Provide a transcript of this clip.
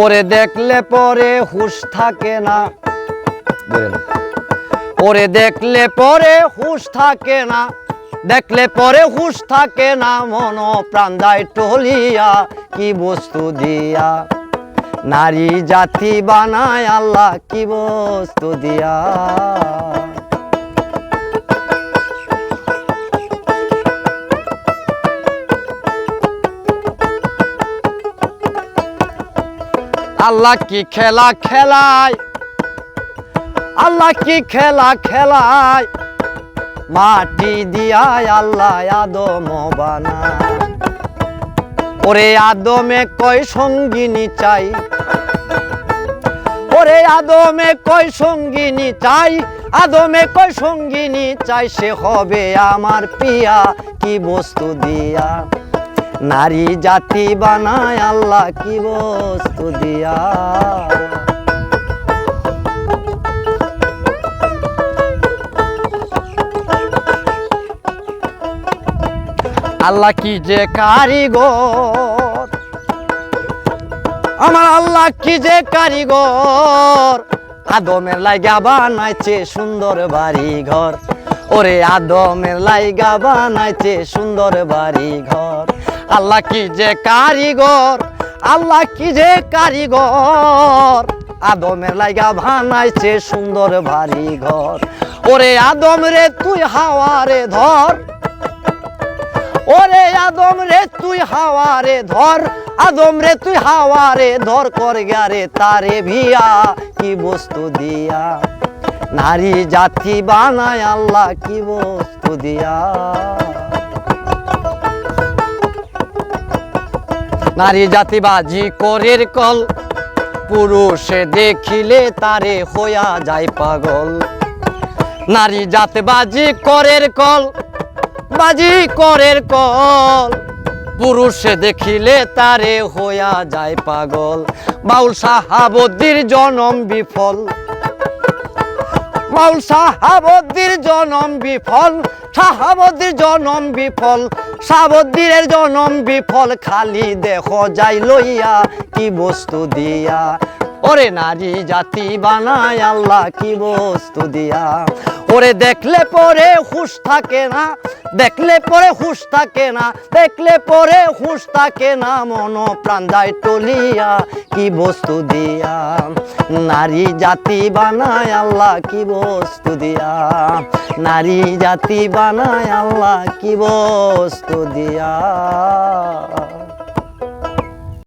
ওরে দেখলে পরে হুশ থাকে না? ওরে দেখলে পরে হুশ থাকে না। দেখলে পরে হুশ থাকে না। মন প্রাণ দায় টলিয়া, কি বস্তু দিয়া? নারী জাতি বানায় আল্লাহ কি বস্তু দিয়া? আল্লাহ কি খেলা খেলায়? আল্লাহ কি খেলা খেলায়? মাটি দিয়ায় আল্লাহ আদম ওরে আদমে কয় সঙ্গিনী চাই? ওরে আদমে কয় সঙ্গিনী চাই? আদমে কয় সঙ্গিনী চাই? সে হবে আমার পিয়া, কি বস্তু দিয়া? নারী জাতি বানায় আল্লাহ কি বস্তু দিয়া। আল্লাহ কি যে কারিগর? আমার আল্লাহ কি যে কারিগর? আদমের লাইগা বানাইছে সুন্দর বাড়ি ঘর ওরে আদমের লাইগা বানাইছে সুন্দর বাড়ি ঘর আল্লাহ কি যে কারিগর, আল্লাহ কি যে কারিগর। আদমের লাইগা বানাইছে সুন্দর বাড়ি ঘর। ওরে আদম রে তুই হাওয়ারে ধর। ওরে আদম রে তুই হাওয়ারে ধর। আদম রে তুই হাওয়ারে ধর কর গারে তারে ভিয়া, কি বস্তু দিয়া। নারী জাতি বানায় আল্লাহ কি বস্তু দিয়া। নারী জাতি বাজি করের কল। পুরুষে দেখিলে তারে হইয়া যায় পাগল। নারী জাতি বাজি করের কল, বাজি করের কল। পুরুষে দেখিলে তারে হইয়া যায় পাগল। বাউল সাহাবদ্দির জনম বিফল। বাউল সাহাবদ্দির জনম বিফল, সাহাবদ্দির জনম বিফল সাবদ্দিরের জনম বিফল, খালি দেখ যাই লইয়া কি বস্তু দিয়া? ওরে নারী জাতি বানায় আল্লাহ কি বস্তু দিয়া? ওরে দেখলে পরে হুশ থাকে না দেখলে পরে হুশ থাকে না, দেখলে পরে হুশ থাকে না, মন প্রাণ যায় টলিয়া কি বস্তু দিয়া? নারী জাতি বানায় আল্লাহ, কি বস্তু দিয়া? নারী জাতি বানায় আল্লাহ, কি বস্তু দিয়া?